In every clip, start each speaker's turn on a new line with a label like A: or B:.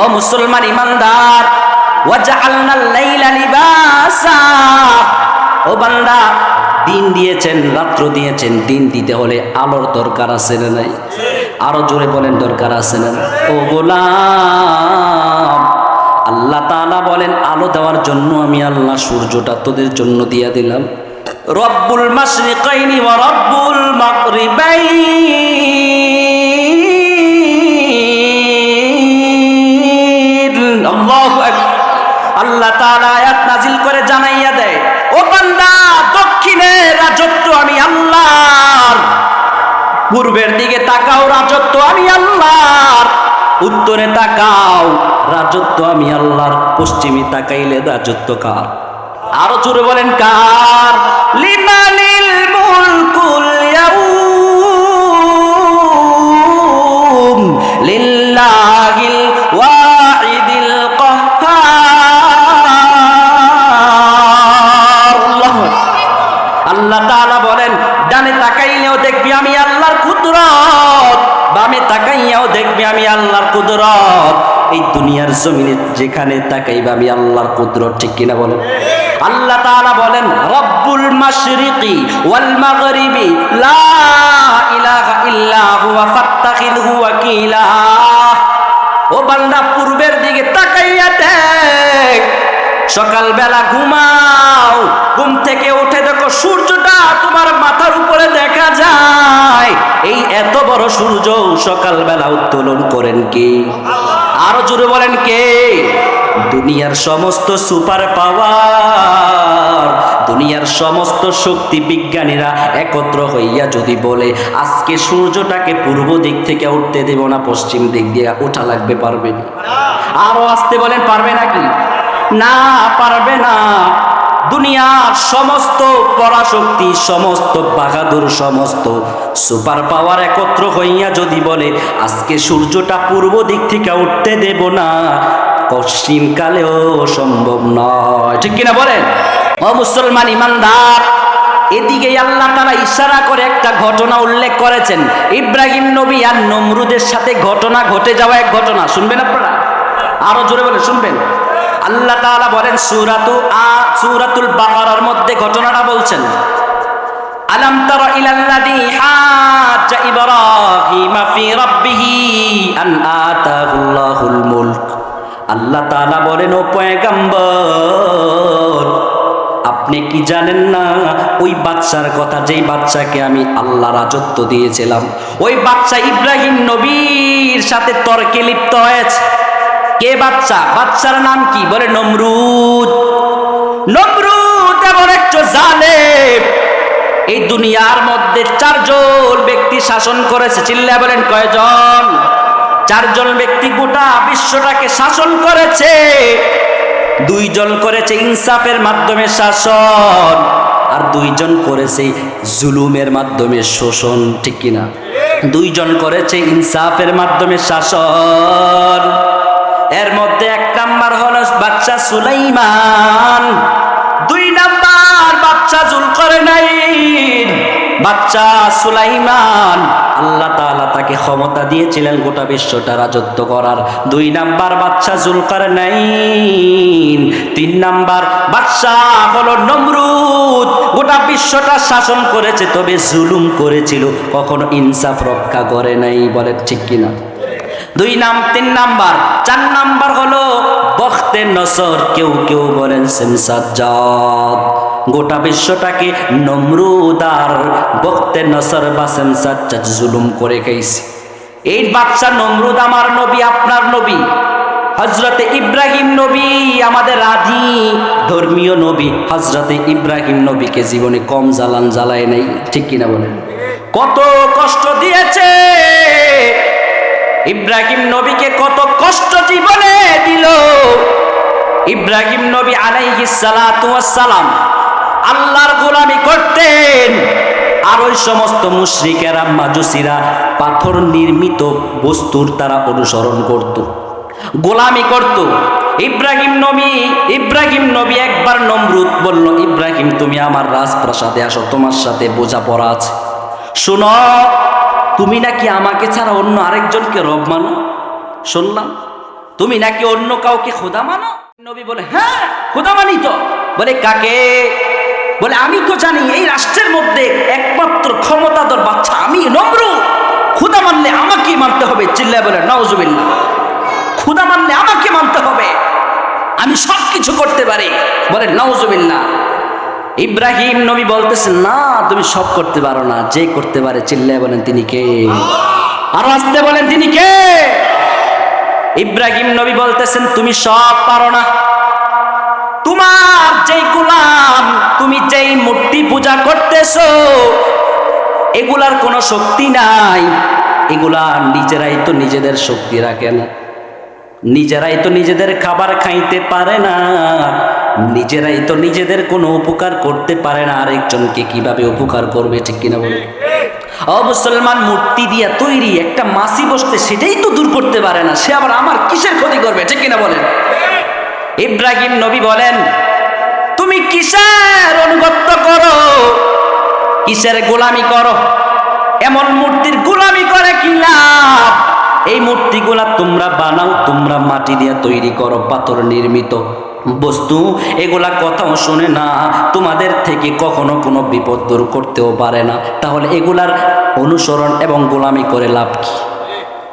A: ও মুসলমান ইমানদার ও বান্দা, দিন দিয়েছেন, রাত্র দিয়েছেন, দিন দিতে হলে আলোর দরকার আছে না নাই? আরও জোরে বলেন, দরকার আছে না ও গোলাম, আল্লাহ তাআলা বলেন, আলো দেওয়ার জন্য আমি আল্লাহ সূর্যটা তোদের জন্য দিয়া দিলাম। রব্বুল মাশরিকাইনি ওয়া রব্বুল মাগরিবাইন। আল্লাহু আল্লাহ তাআলা আয়াত নাজিল করে জানাইয়া দেয়, ও বান্দা, দক্ষিণে রাজত্ব আমি আল্লাহর, পূর্বের দিকে তাকাও, রাজত্ব আমি আল্লাহর, উত্তরে তাকাও, রাজত্ব আমি আল্লাহর, পশ্চিমে তাকাইলে রাজত্ব কার? আরও জোরে বলেন, কার? লিমানিল কুদরত, এই দুনিয়ার জমিনে যেখানে তাকাইবা আমি আল্লাহর কুদরত, ঠিক কিনা বলেন? আল্লাহ তাআলা বলেন, রব্বুল মাশরিকি ওয়াল মাগরিবি, লা ইলাহা ইল্লা হুয়া, ফাত্তাখিযহু ওয়াকিলা ও বান্দা, পূর্বের দিকে তাকাইয়া দেখ সকালবেলা ঘুমাও। ঘুম থেকে উঠে দেখো সূর্যটা তোমার মাথার উপরে দেখা যায়। এই এত বড় সূর্য সকালবেলা উত্তোলন করেন কে? আরও জোরে বলেন কে? দুনিয়ার সমস্ত সুপার পাওয়ার, দুনিয়ার সমস্ত শক্তি বিজ্ঞানীরা একত্র হইয়া যদি বলে, আজকে সূর্যটাকে পূর্ব দিক থেকে উঠতে দেব না, পশ্চিম দিক দিয়ে ওঠা লাগবে, পারবে আরও আসতে বলেন, পারবে নাকি? না পারবে না। দুনিয়ার সমস্ত পরাশক্তি, সমস্ত বাহাদুর, সমস্ত সুপার পাওয়ার একত্র হইয়া যদি বলে, আজকে সূর্যটা পূর্ব দিক থেকে উঠতে দেব না পশ্চিমকালেও সম্ভব নয়। ঠিক কিনা বলেন? ও মুসলমান ইমানদার, এদিকে আল্লাহ তারা ইশারা করে একটা ঘটনা উল্লেখ করেছেন। ইব্রাহিম নবী আর নমরুদের সাথে ঘটনা ঘটে যাওয়া এক ঘটনা। শুনবেন আপনারা? আরও জোরে বলে শুনবেন। আল্লাহ তাআলা বলেন সূরাতু আ, সূরাতুল বাকারার মধ্যে ঘটনাটা বলছেন। ফি মুলক। আল্লাহ বলেন, ও আপনি কি জানেন না, ওই বাচ্চার কথা, যেই বাচ্চাকে আমি আল্লাহ রাজত্ব দিয়েছিলাম, ওই বাচ্চা ইব্রাহিম নবীর সাথে তর্কে লিপ্ত হয়েছে। কে বাচ্চা? বাচ্চার নাম কি? বলে নমরুদ। নমরুদ এমন একজন জালেম। এই দুনিয়ার মধ্যে চারজন ব্যক্তি শাসন করেছে। চিল্লা বলেন, কয়জন? চারজন ব্যক্তি গোটা বিশ্বটাকে শাসন করেছে। দুইজন করেছে ইনসাফের মাধ্যমে শাসন, আর দুইজন করেছে জুলুমের মাধ্যমে শোষণ, ঠিক কিনা? দুইজন করেছে ইনসাফের মাধ্যমে শাসন। এর মধ্যে এক নাম্বার হলো বাচ্চা সুলাইমান। দুই নাম্বার, বাচ্চা জুল করে নাই বাচ্চা সুলাইমান। আল্লাহ তাআলা তাকে ক্ষমতা দিয়েছিলেন গোটা বিশ্বটা রাজত্ব করার। দুই নাম্বার, বাচ্চা জুলকার নাই তিন নাম্বার, বাচ্চা হলো নমরুদ। গোটা বিশ্বটা শাসন করেছে, তবে জুলুম করেছিল। কখনো ইনসাফ রক্ষা করে নাই বলে ঠিক কিনা? দুই নাম, তিন নাম্বার। চার নাম্বার হলো বখতে নসর। কেউ কেউ বলেন সেমসাজ্জাদ গোটা বিশ্বটাকে নমরুদার বখতে নসর বা সেমসাজ্জাদ জুলুম করে খাইছে। এই বাচ্চা নমরুদ আমার নবী, আপনার নবী। হজরতে ইব্রাহিম নবী আমাদের আদি ধর্মীয় নবী। হজরতে ইব্রাহিম নবীকে জীবনে কম জ্বালান জ্বালায় নাই, ঠিক কিনা বলেন? কত কষ্ট দিয়েছে ইব্রাহিম নবীকে কত কষ্ট জীবনে দিল। ইব্রাহিম নবী সালাম আল্লাহর গোলামি করতেন। আর ওই সমস্ত মুশরিকেরা, মাজুসিরা পাথর নির্মিত বস্তুর তারা অনুসরণ করত, গোলামি করত। ইব্রাহিম নবী ইব্রাহিম নবী একবার নমরুদ বলল, ইব্রাহিম, তুমি আমার রাজপ্রাসাদে আসো, তোমার সাথে বোঝাপড়া আছে। শোনো তুমি নাকি আমাকে ছাড়া অন্য আরেকজনকে রব মানো? শুনলাম। তুমি নাকি অন্য কাউকে খোদা মানো? নবী বলে হ্যাঁ খোদা মানি তো। বলে, কাকে? বলে, আমি তো জানি এই রাষ্ট্রের মধ্যে একমাত্র ক্ষমতাধর বাচ্চা আমি নমরু খুদা মানলে আমাকে মানতে হবে। চিল্লায় বলে নওজুবিল্লা খুদা মানলে আমাকে মানতে হবে। আমি সব কিছু করতে পারি। বলে নওজুবিল্লা ইব্রাহিম নবী বলতেছেন না, তুমি সব করতে পারো না। যে করতে পারে, চিল্লায় বলেন তিনি কে? আর আসতে বলেন তিনি কে? ইব্রাহিম নবী বলতেছেন, তুমি সব পারো না। তোমার যেই গুলাম, তুমি যেই মূর্তি পূজা করতেছো, এগুলার কোনো শক্তি নাই। এগুলা নিজেরাই তো নিজেদের শক্তি রাখে না। নিজেরাই তো নিজেদের খাবার খাইতে পারে না। নিজেরাই তো নিজেদের কোনো উপকার করতে পারে না আরেকজনকে কীভাবে উপকার করবে ঠিক কিনা বলে ও মুসলমান মূর্তি দিয়া তৈরি একটা মাসি বসতে সেটাই তো দূর করতে পারে না সে আবার আমার কিসের ক্ষতি করবে ঠিক কিনা বলেন? ইব্রাহিম নবী বলেন তুমি কিসের অনুগত্য করো? কিসের গোলামি করো? এমন মূর্তির গোলামি করে কি লাভ? এই মূর্তিগুলা তোমরা বানাও তোমরা মাটি দিয়ে তৈরি করো পাথর নির্মিত বস্তু, এগুলা কথাও শুনে না। তোমাদের থেকে কখনো কোনো বিপদ দূর করতেও পারে না। তাহলে এগুলার অনুসরণ এবং গোলামি করে লাভ কি?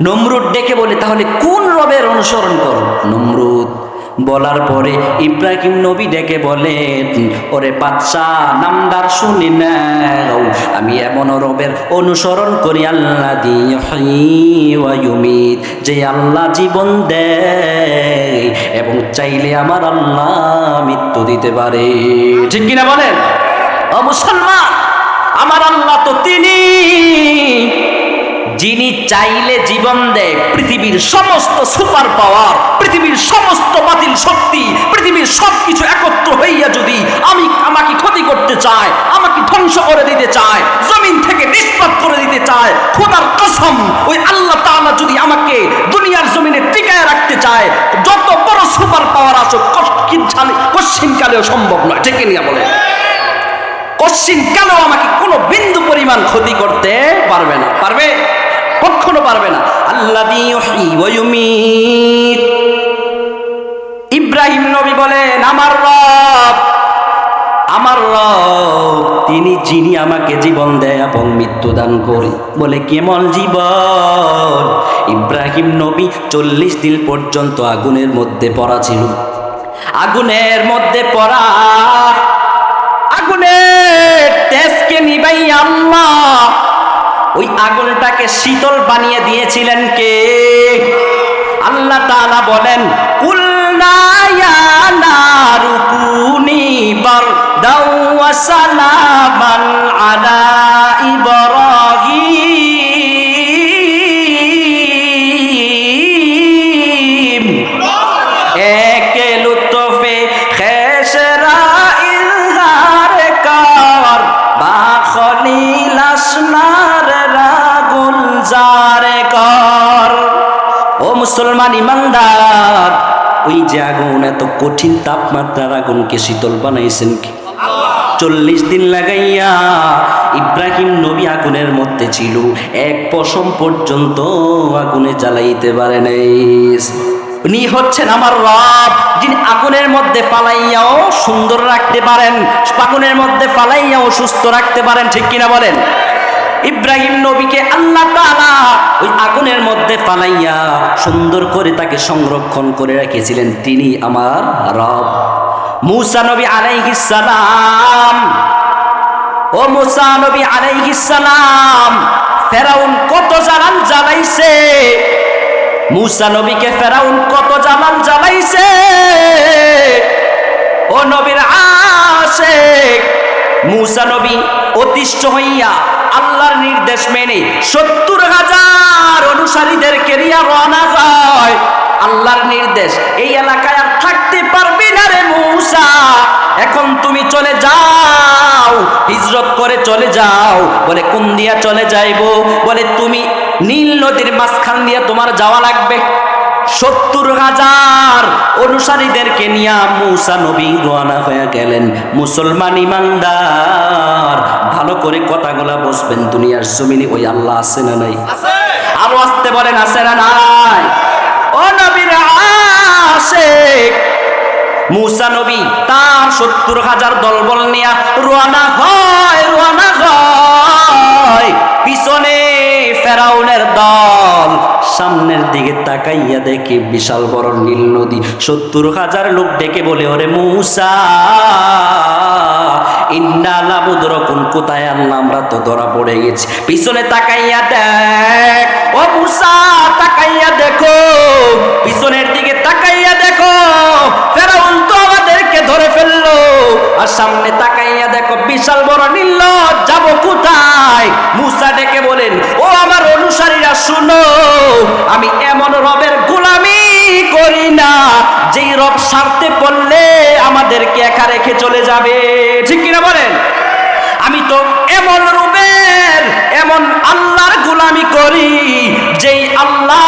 A: নমরুদ ডেকে বলে, তাহলে কোন রবের অনুসরণ করো? নমরুদ। বলার পরে ইব্রাহিম নবী ডেকে বলেন, ওরে বাচ্চা নামদার শুনি নাও আমি এমন রবের অনুসরণ করি, আল্লাহ দিয়ুমিত যে আল্লাহ জীবন দেয় এবং চাইলে আমার আল্লাহ মৃত্যু দিতে পারে। ঠিক কিনা বলেন? মুসলমান, আমার আল্লাহ তো তিনি। যিনি চাইলে জীবন দেয়, পৃথিবীর সমস্ত সুপার পাওয়ার, পৃথিবীর সমস্ত সব কিছু একত্র হইয়া যদি আমি আমাকে ক্ষতি করতে চায়, আমাকে ধ্বংস করে দিতে চায়, জমিন থেকে নিষ্পাত করে দিতে চায়, খোদার কসম, ওই আল্লাহ তাআলা যদি আমাকে দুনিয়ার জমিনে টিকায় রাখতে চায়, যত বড় সুপার পাওয়ার আসো কশ্চিন কালেও সম্ভব নয়, ঠিক নিয়ে বলে? কশ্চিন কেন আমাকে কোনো বিন্দু পরিমাণ ক্ষতি করতে পারবে না, পারবে? কখনো পারবে না। আল্লাহ ইব্রাহিম নবী বলেন, আমার রব আমার রব, তিনি যিনি আমাকে জীবন দেয় এবং মৃত্যু দান করে। বলে, কেমন জীবন? ইব্রাহিম নবী চল্লিশ দিন পর্যন্ত আগুনের মধ্যে পড়া ছিল। আগুনের মধ্যে পড়া, আগুনের তেজকে নিবাই আল্লাহ। ওই আগুনটাকে শীতল বানিয়ে দিয়েছিলেন কে? আল্লাহ তাআলা বলেন কুলনা ইয়া সালামান আলা ইব্রাহিম একে লুতফে খেসরা ইলহার কর বা খলিল আসনার রাগুল জারে কর ও মুসলমান ইমানদার ওই যে আগুন, এত কঠিন তাপমাত্রার আগুনকে শীতল বানাইছেন কি? চল্লিশ দিন লাগাইয়া ইব্রাহিম নবী আগুনের মধ্যে ছিল। এক পশম পর্যন্ত আগুনে জ্বালাইতে পারে নাই। উনি হচ্ছেন আমার রব, যিনি আগুনের মধ্যে পালাইয়াও সুন্দর রাখতে পারেন, আগুনের মধ্যে পালাইয়াও সুস্থ রাখতে পারেন, ঠিক কিনা বলেন? ইব্রাহিম নবীকে আল্লাহ তাআলা ওই আগুনের মধ্যে পালাইয়া সুন্দর করে তাকে সংরক্ষণ করে রেখেছিলেন। তিনি আমার রব। মুসা নবী সালাম, ও মুসা নবী সালাম, ফেরাউন কত জালাল জ্বালাইছে? মুসা নবীকে ফেরাউন কত জালাল জ্বালাইছে? ও নবীর আশেক, মুসা নবী অতিষ্ঠ হইয়া আল্লাহর নির্দেশ মেনে সত্তর হাজার অনুসারীদেরকে নিয়ে রওনা হয় আল্লাহর নির্দেশ, এই এলাকায় আর থাকতে পারবি না রে মুসা। এখন তুমি চলে যাও, হিজরত করে চলে যাও। বলে, কোন দিয়া চলে যাইবো? বলে, তুমি নীল নদীর মাঝখান দিয়ে তোমার যাওয়া লাগবে। সত্তর হাজার অনুসারীদেরকে নিয়ে মুসা নবী রওনা হয়ে গেলেন। মুসলমান ইমানদার ভালো করে কথাগুলা বসবেন দুনিয়ার জমিনে ওই আল্লাহ আছে না নাই? আরও আসতে বলেন আছে না নাই? ও নবীর মুসা নবী তার সত্তর হাজার দলবল নিয়া রোয়ানা হয় রোয়ানা হয়। পিছনে ফেরাউনের দল সামনের দিকে তাকাইয়া দেখে বিশাল বড় নীল নদী। সত্তর হাজার লোক ডেকে বলে, ওরে মৌসা ইন্নালা বুদরকুন কোথায় আনলাম আমরা তো ধরা পড়ে গেছি। পিছনে তাকাইয়া দেখ, ও মুসা, তাকাইয়া দেখো, পিছনের দিকে সারতে পড়লে আমাদেরকে একা রেখে চলে যাবে। ঠিক কিনা বলেন? আমি তো এমন রূপের, এমন আল্লাহর গোলামি করি, যেই আল্লাহ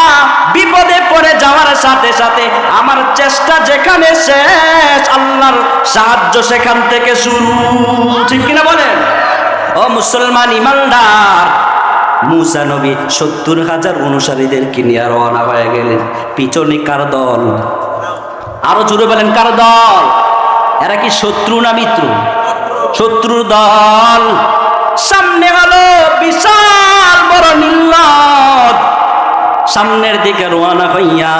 A: বিপদে পড়ে যাওয়ার সাথে সাথে আমার চেষ্টা যেখানে শেষ, আল্লাহর সাহায্য সেখান থেকে শুরু। ঠিক কিনা বলেন? ও মুসলমান ইমানদার, মুসা নবী সত্তর হাজার অনুসারীদেরকে নিয়ে রওনা হয়ে গেলেন। পিছনে কার দল? আরও জুড়ে বলেন, কার দল? এরা কি শত্রু না মিত্র? শত্রুর দল। সামনে হলো বিশাল বড় নীলনদ সামনের দিকে রোয়ানা হইয়া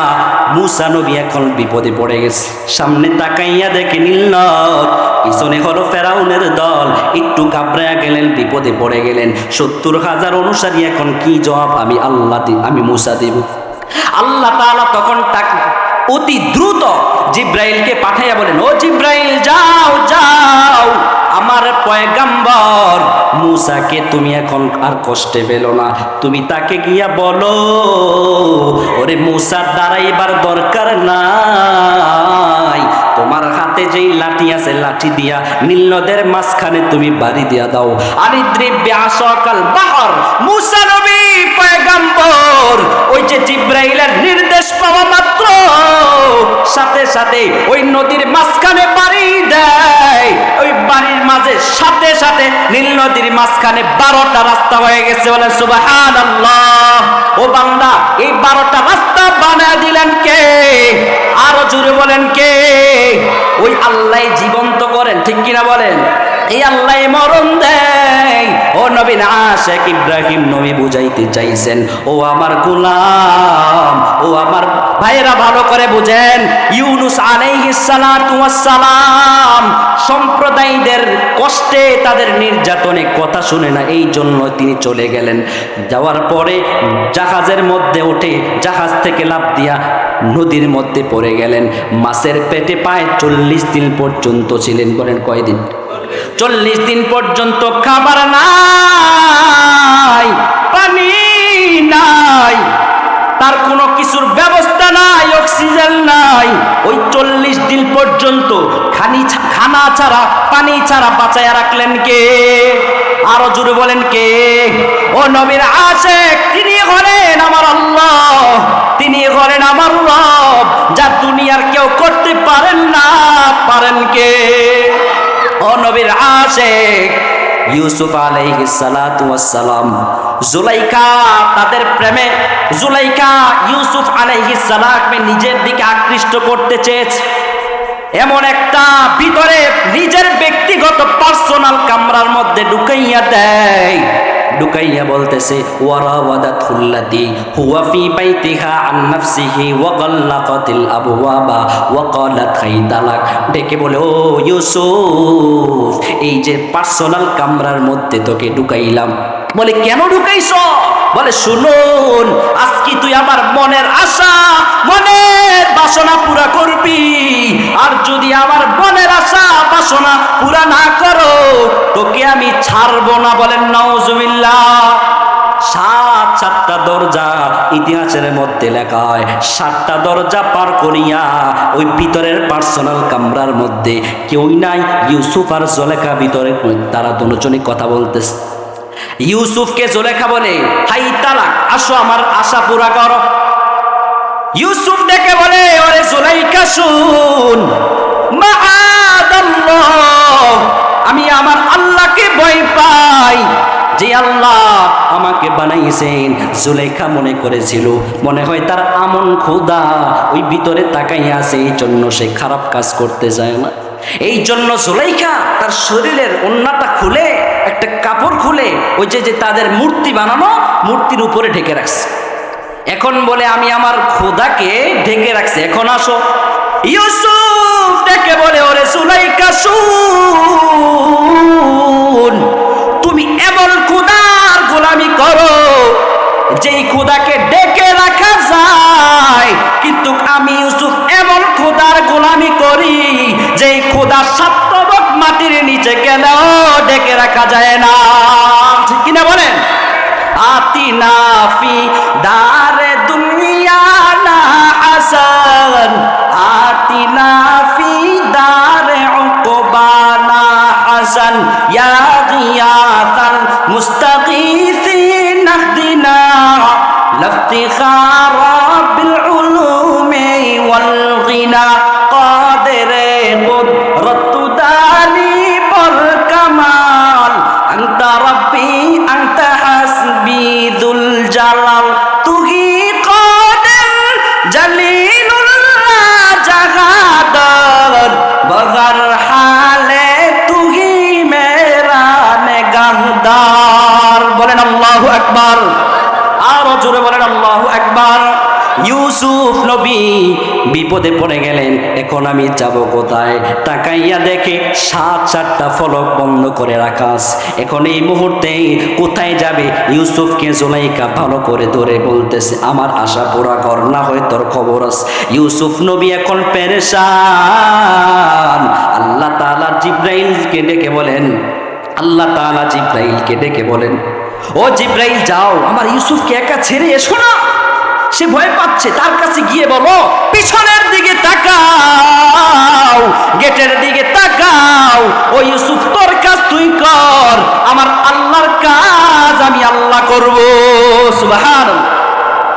A: মুসা নবী এখন বিপদে পড়ে গেছে। সামনে তাকাইয়া দেখে নীলনদ পিছনে হলো ফেরাউনের দল। একটু কাবড়ায়া গেলেন, বিপদে পড়ে গেলেন। সত্তর হাজার অনুসারী এখন কি জবাব আমি আল্লাহ আমি মুসা দেব? আল্লাহ তাআলা তখন অতি দ্রুত জিব্রাইলকে পাঠাইয়া বলেন, ও জিব্রাইল, যাও যাও। আমার পয়গাম্বর মুসাকে তুমি এখন আর কষ্টে পেল না। তুমি তাকে গিয়া বলো, ওরে মুসার দাঁড়াইবার দরকার নাই। তোমার হাতে যেই লাঠি আছে, লাঠি দিয়া নীলনদের মাঝখানে তুমি বাড়ি দিয়া দাও। আরিদ্রিব্যে আসকাল বাহর, মুসা নবী পয়গাম্বর, ওই যে জিব্রাইলের নির্দেশ পাওয়া মাত্র, সাথে সাথে ওই নদীর মাঝখানে বাড়ি দেয়। ওই বাড়ির মাঝে সাথে সাথে নীল নদীর মাঝখানে বারোটা রাস্তা হয়ে গেছে বলে ও এই বারোটা রাস্তা বানায় দিলেন কে? আরও জুড়ে বলেন কে? ওই আল্লাহ জীবন্ত করেন, ঠিক কিনা বলেন? এই আল্লাহ মরণ দেয়। ও নবীন আশেক ইব্রাহিম নবী বুঝাইতে চাইছেন। ও আমার গোলাম, ও আমার ভাইয়েরা ভালো করে বুঝেন। ইউনুস সালাম সম্প্রদায়দের কষ্টে তাদের নির্যাতনে কথা শুনে না, এই জন্য তিনি চলে গেলেন। যাওয়ার পরে জাহাজের মধ্যে উঠে জাহাজ থেকে লাফ দিয়া নদীর মধ্যে পড়ে গেলেন। মাছের পেটে পায় চল্লিশ দিন পর্যন্ত ছিলেন বলেন কয়দিন? চল্লিশ দিন পর্যন্ত খাবার নাই, পানি নাই, তার কোনো কিছুর ব্যবস্থা নাই, অক্সিজেন নাই। ওই চল্লিশ দিন পর্যন্ত খানি খানা ছাড়া, পানি ছাড়া বাঁচাইয়া রাখলেন কে? আরও জুড়ে বলেন কে? ও নবীর আশেক, তিনি হলেন আমার আল্লাহ, তিনি হলেন আমার রব, যা দুনিয়ার কেউ করতে পারেন না, পারেন কে? ও নবীর আশেক, ইউসুফ আলাইহিস সালাতু ওয়াসসালাম জুলাইকা তাদের প্রেমে, জুলাইকা ইউসুফ আলাইহিস সালামকে নিজের দিকে আকৃষ্ট করতে চেয়েছে। এমন একটা ভিতরে নিজের ব্যক্তিগত পার্সোনাল কামরার মধ্যে ঢুকাইয়া দেয়। ঢুকাইয়া বলতেছে দি হুয়া ফি বাইতিহা আন নাফসিহি ওয়া গাল্লাকাতিল আবওয়াবা ওয়া ক্বালাত খাইতালাক ডেকে বলে, ও ইউসুফ, এই যে পার্সোনাল কামরার মধ্যে তোকে ঢুকাইলাম। বলে, কেন ঢুকাইছ? বলে, শুনুন, আজকে তুই আমার মনের আশা, মনের বাসনা পুরা করবি। আর যদি আমার মনের আশা, বাসনা পুরা না করো, তোকে আমি ছাড়বো না। বলেন নওজুবিল্লাহ সাত, সাতটা দরজা ইতিহাসের মধ্যে লেখা হয়, সাতটা দরজা পার করিয়া ওই ভিতরের পার্সোনাল কামরার মধ্যে কেউই নাই, ইউসুফ আর জলেখা ভিতরে, তারা দুজনে কথা বলতেছে। ইউসুফকে জোলেখা বলে, হাই তালাক, আসো আমার আশা পুরা করো। ইউসুফ ডেকে বলে, ওরে জোলাইকা, শুন। আমি আমার আল্লাহকে ভয় পাই। যে আল্লাহ আমাকে বানাইছেন, জুলেখা মনে করেছিল। মনে হয় তার আমন খোদা ওই ভিতরে তাকাই আছে, এই জন্য সে খারাপ কাজ করতে যায় না। এই জন্য জুলেখা তার শরীরের অন্যটা খুলে, একটা কাপড় খুলে, ওই যে যে তাদের মূর্তি বানানো, মূর্তির উপরে ঢেকে রাখছে। এখন বলে, আমি আমার খোদাকে ঢেকে রাখছি। এখন আসো। ইউসুফ ডেকে বলে, ওরে সুলাইকা শুন, তুমি এমন খুদার গোলামি করো, যেই খোদাকে ডেকে রাখা যায়, কিন্তু আমি ইউসুফ এমন খোদার গোলামি করি যেই খোদা সাতবক মাটির নিচে কেন ডেকে রাখা যায় না? ঠিক কিনা বলেন? আতি নাফি দারে দুনিয়া না আসান। আতি নাফি দারে উকবানা আসান। ইয়া গিয়াতাল মুস্তাগীসিন নাহদিনা লাফতিখা ইউসুফ নবী বিপদে পড়ে গেলেন, এখন আমি যাব কোথায়? তাকাইয়া দেখে সাত চারটা ফলক বন্ধ করে রাখা আছে। এখন এই মুহূর্তে কোথায় যাবে? ইউসুফকে জোলাইকা ভালো করে ধরে বলতেছে, আমার আশা পুরা কর, না হয় তোর খবর আস ইউসুফ নবী এখন পেরেশান। আল্লাহ তাআলা জিব্রাইলকে ডেকে বলেন, আল্লাহ তাআলা জিব্রাইলকে ডেকে বলেন, ও জিব্রাইল, যাও। আমার ইউসুফকে একা ছেড়ে এসো না। সে ভয় পাচ্ছে, তার কাছে গিয়ে বলো, পিছনের দিকে তাকাও, গেটের দিকে তাকাও। ও ইউসুফ, তোর কাজ তুই কর, আমার আল্লাহর কাজ আমি আল্লাহ করব। সুবহান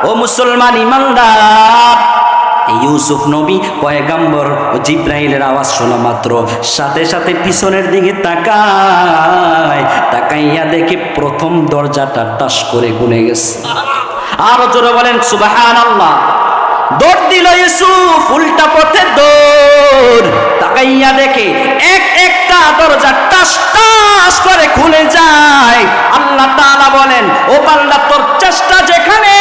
A: ও মুসলমান ইমানদার ইউসুফ নবী, পয়গাম্বর ও জিব্রাইলের আওয়াজ শোনা মাত্র। সাথে সাথে পিছনের দিকে তাকায়, তাকাইয়া দেখে প্রথম দরজাটা টাস করে গুনে গেছে। আরও জোরে বলেন সুবাহান আল্লাহ দৌড় দিল ইউসুফ, উল্টা পথে দৌড়। তাকাইয়া দেখে এক একটা দরজা টাস টাস করে খুলে যায়। আল্লাহ তাআলা বলেন, ও বান্দা, তোর চেষ্টা যেখানে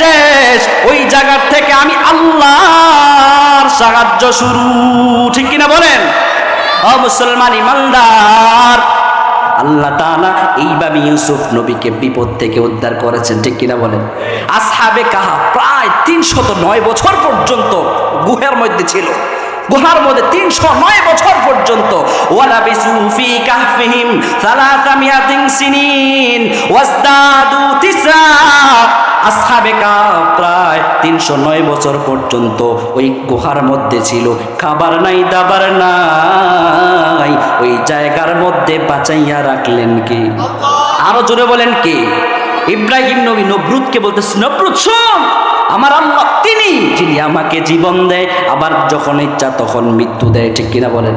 A: শেষ, ওই জায়গার থেকে আমি আল্লাহর সাহায্য শুরু। ঠিক কিনা বলেন? ও মুসলমান ইমানদার আল্লাহ তাআলা এইভাবে ইউসুফ নবীকে বিপদ থেকে উদ্ধার করেছেন, ঠিক কিনা বলেন? আসহাবে কাহা প্রায় তিনশত নয় বছর পর্যন্ত গুহার মধ্যে ছিল। গুহার মধ্যে তিনশো নয় বছর পর্যন্ত ওয়াজদাদু তিসা আসহাবে কাহফ প্রায় তিনশো নয় বছর পর্যন্ত ওই গুহার মধ্যে ছিল। খাবার নাই, দাবার নাই। ওই জায়গার মধ্যে বাঁচাইয়া রাখলেন কি? আরও জোরে বলেন কি? ইব্রাহিম নবী নবরুদকে বলতেছে, নবরুদ, শোন! আমার আল্লাহ তিনি যিনি আমাকে জীবন দেয়, আবার যখন ইচ্ছা তখন মৃত্যু দেয়। ঠিক কিনা বলেন?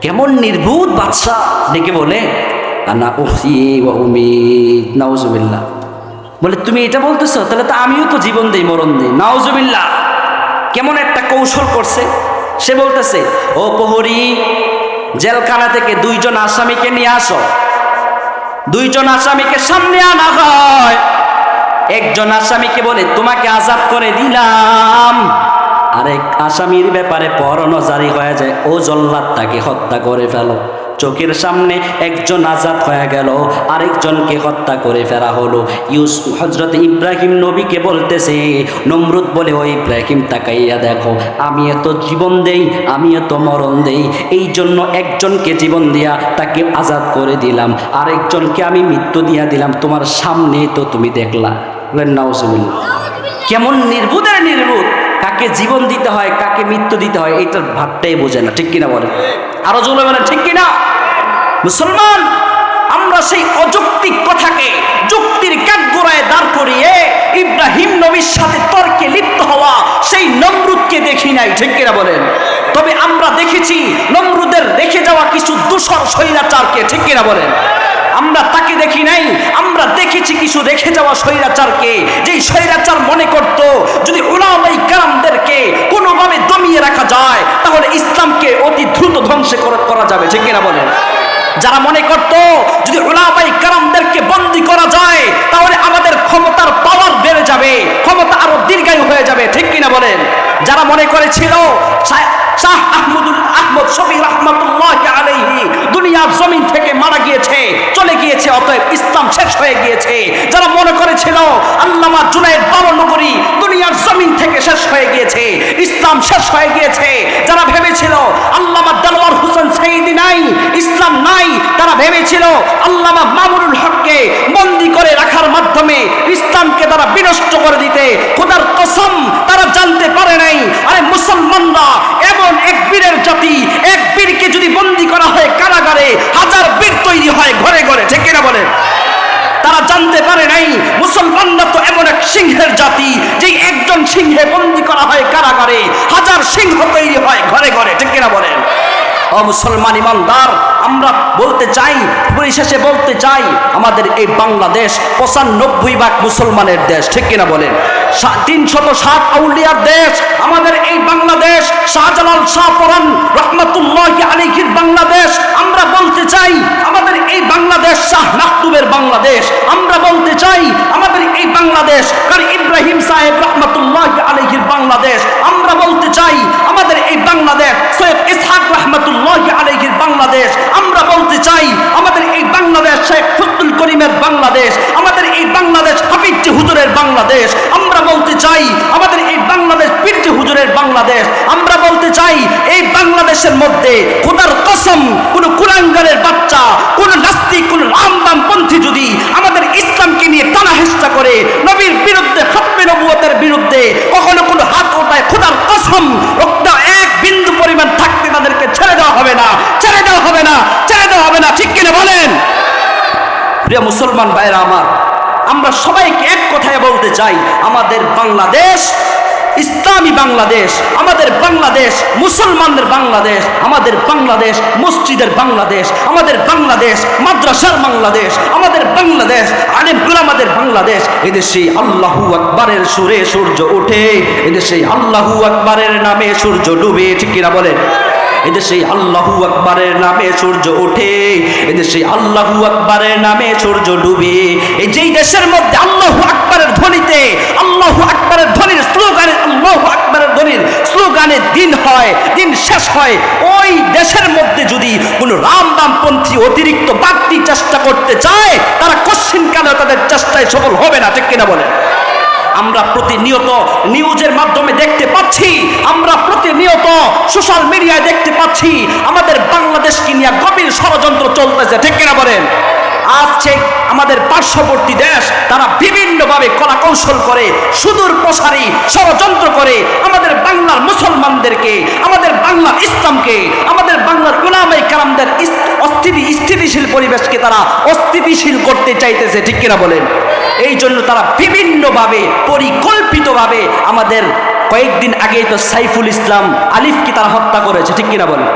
A: কেমন নির্ভূত বাদশাহ, ডেকে বলে, আনা উহি ওয়া উমিত, নাউজুবিল্লাহ। বলে, তুমি এটা বলতেছো? তাহলে তো আমিও তো জীবন দেই, মরণ দেই। নাউজুবিল্লাহ, কেমন একটা কৌশল করছে। সে বলতেছে, ও প্রহরী, জেলখানা থেকে দুইজন আসামিকে নিয়ে আসো। দুইজন আসামিকে সামনে আনা হয়। একজন আসামিকে বলে, তোমাকে আজাদ করে দিলাম। আরেক আসামির ব্যাপারে পরনো জারি হয়ে যায়, ও জল্লাদ তাকে হত্যা করে ফেলো। চোখের সামনে একজন আজাদ হয়ে গেল। আরেকজনকে হত্যা করে ফেরা হলো। ইউস হজরত ইব্রাহিম নবীকে বলতেছে, নমরুদ বলে, ও ইব্রাহিম, তাকাইয়া দেখো, আমি এত জীবন দেই, আমি এত মরণ দেই এই জন্য একজনকে জীবন দিয়া তাকে আজাদ করে দিলাম। আরেকজনকে আমি মৃত্যু দিয়া দিলাম, তোমার সামনে তো তুমি দেখলা। কেমন নির্বুদের নির্বুদ কাকে জীবন দিতে হয়, কাকে মৃত্যু দিতে হয়, এইটার ভাবটাই বোঝে না। ঠিক কিনা বলে আরও জোরে বলেন, ঠিক কিনা? মুসলমান, আমরা সেই অযৌক্তিক কথাকে যুক্তির কাঠগোড়ায় দাঁড় করিয়ে ইব্রাহিম নবীর সাথে তর্কে লিপ্ত হওয়া, সেই নমরুদকে দেখি নাই, ঠিক কিনা বলেন? তবে আমরা দেখেছি নমরুদের রেখে যাওয়া কিছু দূষর স্বৈরাচারকে, ঠিক কিনা বলেন? আমরা তাকে দেখি নাই, আমরা দেখেছি কিছু রেখে যাওয়া স্বৈরাচারকে, যেই স্বৈরাচার মনে করত, যদি ওলামাই কারামদেরকে কোনোভাবে দমিয়ে রাখা যায়, তাহলে ইসলামকে অতি দ্রুত ধ্বংস করা যাবে, ঠিক কিনা বলেন? যারা মনে করত যদি ওলাবাই কারামদেরকে বন্দি করা যায়, তাহলে আমাদের ক্ষমতার পাওয়ার বেড়ে যাবে, ক্ষমতা আরও দীর্ঘায়ু হয়ে যাবে, ঠিক কিনা বলেন? যারা মনে করেছিল শাহ- আহমদুল আহমদ শফি রহমতুল্লাহ আলাইহি দুনিয়ার জমিন থেকে মারা গিয়েছে, চলে গিয়েছে, অতএব ইসলাম শেষ হয়ে গিয়েছে। যারা মনে করেছিল আল্লামা জুনাইদ বাবনগরী দুনিয়ার জমিন থেকে শেষ হয়ে গিয়েছে, ইসলাম শেষ হয়ে গিয়েছে। যারা ভেবেছিল আল্লামা দেলোয়ার হোসেন সাইদি নাই, ইসলাম নাই, তারা ভেবেছিল আল্লামা মামুনুল হককে বন্দি করে রাখার মাধ্যমে ইসলামকে তারা বিনষ্ট করে দিতে। খোদার কসম, তারা জানতে পারে নাই, আরে মুসলমানরা এমন এক বীরের জাতি, এক বীরকে যদি বন্দি করা হয় কারাগারে, হাজার বীর তৈরি হয় ঘরে ঘরে, ঠিক কিনা বলেন? তারা জানতে পারে নাই, মুসলমানরা তো এমন এক সিংহের জাতি যে একজন সিংহে বন্দি করা হয় কারাগারে, হাজার সিংহ তৈরি হয় ঘরে ঘরে, ঠিক কিনা বলেন? ও মুসলমান ইমানদার আমরা বলতে চাই পরিশেষে বলতে চাই, আমাদের এই বাংলাদেশ পঁচানব্বই ভাগ মুসলমানের দেশ, ঠিক কিনা বলেন? তিনশত ষাট আউলিয়ার দেশ, আমাদের এই বাংলাদেশ, শাহজালাল শাহপরান রহমতুল্লাহ আলিখির বাংলাদেশ, আমরা বলতে চাই, আমাদের এই বাংলাদেশ শাহ মাহতুবের বাংলাদেশ, আমরা বলতে চাই, আমাদের এই বাংলাদেশ কার ইব্রাহিম সাহেব রহমতুল্লাহ আলিখির বাংলাদেশ, আমরা বলতে চাই, আমাদের এই বাংলাদেশ সৈয়দ ইসহাক রহমতুল্লাহ আলিখির বাংলাদেশ আমরা বলতে চাই, আমাদের এই বাংলাদেশ শেখ ফজলুল করিমের বাংলাদেশ, আমাদের এই বাংলাদেশ হাফিজি হুজুরের বাংলাদেশ, আমরা বলতে চাই, আমাদের এই বাংলাদেশ পীরজি হুজুরের বাংলাদেশ, আমরা বলতে চাই, এই বাংলাদেশের মধ্যে খোদার কসম, কোন কুলাঙ্গারের বাচ্চা, কোন নাস্তিক, কোন রামবাম পন্থী যদি আমাদের ইসলামকে নিয়ে টানা হেষ্টা করে, নবীর বিরুদ্ধে খতমে নবুয়তের বিরুদ্ধে কখনো কোনো হাত ওঠায় খোদার কসম রক্ত এক বিন্দু পরিমাণ থাকতে তাদেরকে ছেড়ে দেওয়া হবে না ছেড়ে দেওয়া হবে না ছেড়ে দেওয়া হবে না ঠিক কিনা বলেন প্রিয় মুসলমান ভাইরা আমার, আমরা সবাইকে এক কথায় বলতে চাই, আমাদের বাংলাদেশ, ইসলামী বাংলাদেশ, আমাদের বাংলাদেশ, মুসলমানদের বাংলাদেশ, আমাদের বাংলাদেশ, মসজিদের বাংলাদেশ, আমাদের বাংলাদেশ, মাদ্রাসার বাংলাদেশ, আমাদের বাংলাদেশ, আলেম আমাদের বাংলাদেশ। এদেশে আল্লাহু আকবরের সুরে সূর্য ওঠে এদেশে আল্লাহু আকবরের নামে সূর্য ডুবে, ঠিক কিনা বলেন? এদেশে আল্লাহু আকবারের নামে সূর্য ওঠে আল্লাহু নামে সূর্য ডুবে। এই দেশের মধ্যে আল্লাহু ধ্বনিতে, আল্লাহু আকবারের ধ্বনির স্লোগানে, আল্লাহু ধ্বনির স্লোগানে দিন হয়, দিন শেষ হয়, ওই দেশের মধ্যে যদি কোনো রামবামপন্থী অতিরিক্ত বাড়তি চেষ্টা করতে চায়, তারা কশ্চিন কালে তাদের চেষ্টায় সফল হবে না, ঠিক কিনা বলে আমরা প্রতিনিয়ত নিউজের মাধ্যমে দেখতে পাচ্ছি, আমরা প্রতিনিয়ত সোশ্যাল মিডিয়ায় দেখতে পাচ্ছি, আমাদের বাংলাদেশকে নিয়ে গভীর ষড়যন্ত্র চলতেছে, ঠিক কিনা বলেন? আজ ঠিক আমাদের পার্শ্ববর্তী দেশ, তারা বিভিন্নভাবে কলা কৌশল করে, সুদূর প্রসারী, ষড়যন্ত্র করে আমাদের বাংলার মুসলমানদেরকে, আমাদের বাংলার ইসলামকে, আমাদের বাংলার গুলামাই কালামদের অস্থিতি, স্থিতিশীল পরিবেশকে তারা অস্থিতিশীল করতে চাইতেছে, ঠিক কিনা বলেন? এই জন্য তারা বিভিন্নভাবে, পরিকল্পিতভাবে আমাদের কয়েকদিন আগেই তো সাইফুল ইসলাম আলিফকে তারা হত্যা করেছে, ঠিক কিনা বলেন?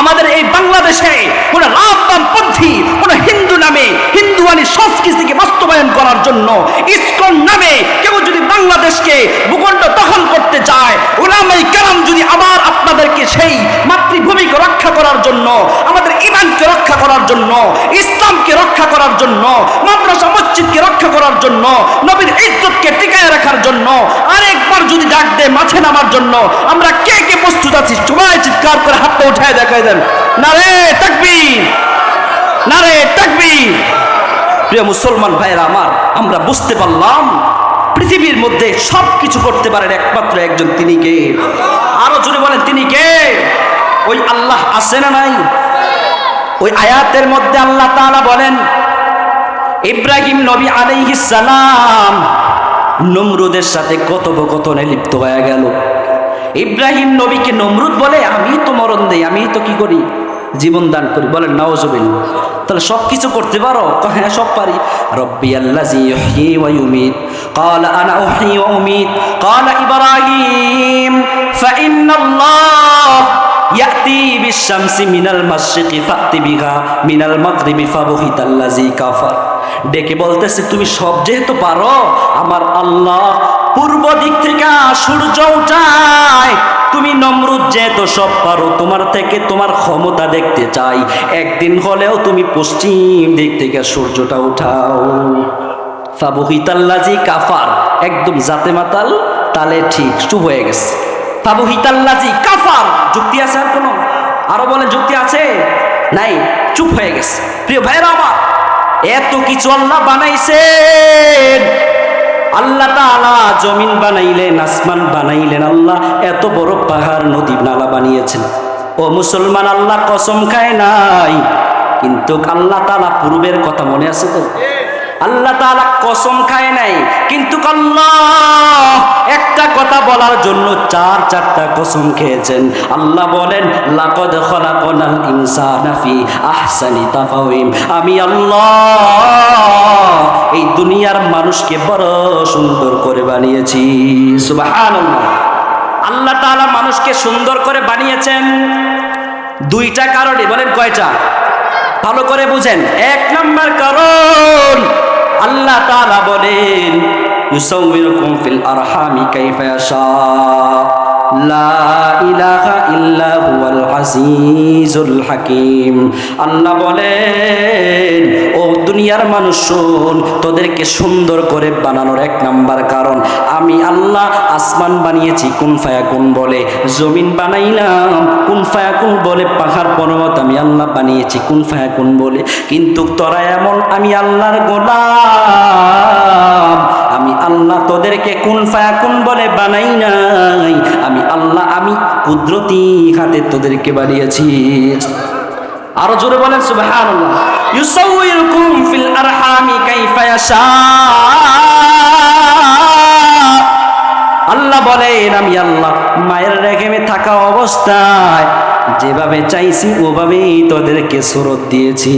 A: আমাদের এই বাংলাদেশে কোন রামবামপন্থী কোন নামে হিন্দুয়ানি সংস্কৃতিকে বাস্তবায়ন করার জন্য ইসকন নামে কেউ যদি বাংলাদেশকে ভূখণ্ড দখল করতে চায় ওলামাই কালাম যদি আবার আপনাদেরকে সেই মাতৃভূমিকে রক্ষা করার জন্য, আমাদের ইমানকে রক্ষা করার জন্য, ইসলামকে রক্ষা করার জন্য, মাদ্রাসা, মসজিদকে রক্ষা করার জন্য, নবীর ইজ্জতকে টিকায় রাখার জন্য, আরেকবার যদি ডাক দেয় মাঠে নামার জন্য, আমরা কে কে প্রস্তুত আছি? সবাই চিৎকার করে হাতটা উঠায় দেখাই দেন। না রে তাকবীর। না রে তাকবীর। প্রিয় মুসলমান ভাইয়েরা আমার, আমরা বুঝতে পারলাম, পৃথিবীর মধ্যে সব কিছু করতে পারেন একমাত্র একজন, তিনি কে? আরও জোরে বলেন, তিনি কে? ওই আল্লাহ আছে না নাই? ওই আয়াতের মধ্যে আল্লাহ তাআলা বলেন, ইব্রাহিম নবী আলাইহিস সালাম নমরুদের সাথে কথোপকথনে লিপ্ত হয়ে গেল। ইব্রাহিম নবীকে নমরুদ বলে, আমি তো মরণ দেই আমি তো কি করি? জীবন দান করি। বলেন নওয়াজবিল তাহলে সব কিছু করতে পারো কয়, হ্যাঁ সব পারি রব্বি আল্লাজি ইহয়ি ওয়া ইউমিত قال انا احيي واميت قال ابراهيم فان الله ইয়াতি বিশামসি মিনাল মাশরিকি ফাতি বিহা মিনাল মাগরিবি ফাবহিতাল্লাজি কাফার ডেকে বলতেছে তুমি সব যেহেতু পারো আমার আল্লাহ পূর্ব দিক থেকে সূর্য উঠায়। তুমি নমরুদ যেহেতু সব পারো, তোমার থেকে তোমার ক্ষমতা দেখতে চাই। একদিন হলেও তুমি পশ্চিম দিক থেকে সূর্যটা উঠাও। ফাবহিতাল্লাজি কাফার, একদম জাতে মাতাল, তালে ঠিক, চুপ হয়ে গেছে। ফাবহিতাল্লাজি কাফার, যুক্তি আছে আর কোনো? আরও বলে যুক্তি আছে? নাই, চুপ হয়ে গেছে। প্রিয় ভাইরা আমার, এত কিছু আল্লাহ বানাইছেন। আল্লাহ তালা জমিন বানাইলেন, আসমান বানাইলেন, আল্লাহ এত বড় পাহাড় নদী নালা বানিয়েছেন। ও মুসলমান, আল্লাহ কসম খায় নাই, কিন্তু আল্লাহ তালা পূর্বের কথা মনে আছে তো? আল্লাহ তাআলা কসম খায় নাই। কিন্তু একটা কথা বলার জন্য চার চারটা কসম খেয়েছেন। আল্লাহ বলেন, লাকদ খলাকনাল ইনসানা ফি আহসানি তাকাওয়িম আমি আল্লাহ, এই দুনিয়ার মানুষকে বড় সুন্দর করে বানিয়েছি। সুবহানাল্লাহ। আল্লাহ তাআলা মানুষকে সুন্দর করে বানিয়েছেন দুইটা কারণে। বলেন কয়টা? ভালো করে বুঝেন। এক নাম্বার কারণ আল্লাহ তাআলা বলেন ইউসাউমিরুকুম ফিল আরহামি কাইফা ইলাহা ইল্লা হুয়াল আজিজুল হাকিম। আল্লাহ বলেন দুনিয়ার মানুষ শোন, তোদেরকে সুন্দর করে বানানোর এক নাম্বার কারণ, আমি আল্লাহ আসমান বানিয়েছি, কোন ফায়াকুন বলে। জমিন বানাইলাম, কোন ফায়াকুন বলে। পাহাড় পর্বত আমি আল্লাহ বানিয়েছি, কোন ফায়াকুন বলে। কিন্তু তোরা এমন, আমি আল্লাহর গোলাম। আমি আল্লাহ তোদেরকে কোন ফায়াকুন বলে বানাই নাই। আমি আল্লাহ, আমি কুদরতি হাতে তোদেরকে বানিয়েছি। আরও জোরে বলেন, সুবহানাল্লাহ। ইউসাউইরুকুম ফিল আরহামি কাইফা ইয়াশা। আল্লাহ বলেন, আমি আল্লাহ মায়ের রেখেমে থাকা অবস্থায় যেভাবে চাইছি, ওভাবেই তোদেরকে সুরত দিয়েছি।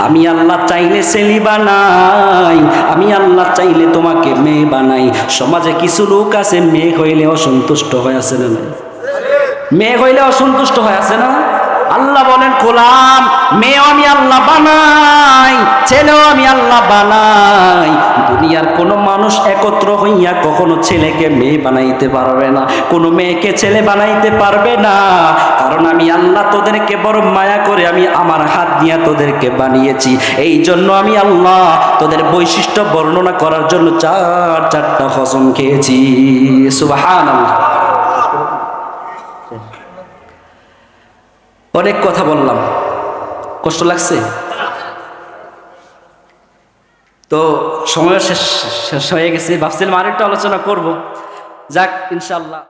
A: আমি আল্লাহ চাইলে ছেলে বানাই, আমি আল্লাহ চাইলে তোমাকে মেয়ে বানাই। সমাজে কিছু লোক আছে, মেয়ে হইলে অসন্তুষ্ট হয়ে আছে না? মেয়ে হইলে অসন্তুষ্ট হয়ে আছে না? আল্লাহ বলেন, গোলাম, মেয়েও আমি আল্লাহ বানাই, ছেলেও আমি আল্লাহ বানাই। দুনিয়ার কোনো মানুষ একত্র হইয়া কখনো ছেলেকে মেয়ে বানাইতে পারবে না, কোনো মেয়েকে ছেলে বানাইতে পারবে না। কারণ আমি আল্লাহ তোদেরকে বড় মায়া করে আমি আমার হাত দিয়ে তোদেরকে বানিয়েছি। এই জন্য আমি আল্লাহ তোদের বৈশিষ্ট্য বর্ণনা করার জন্য চার চারটা ফসম খেয়েছি। সুবহানাল্লাহ। অনেক কথা বললাম। কষ্ট লাগছে? তো সময় শেষ শেষ হয়ে গেছে। ভাবছিলাম আরেকটা আলোচনা করব। যাক ইনশাল্লাহ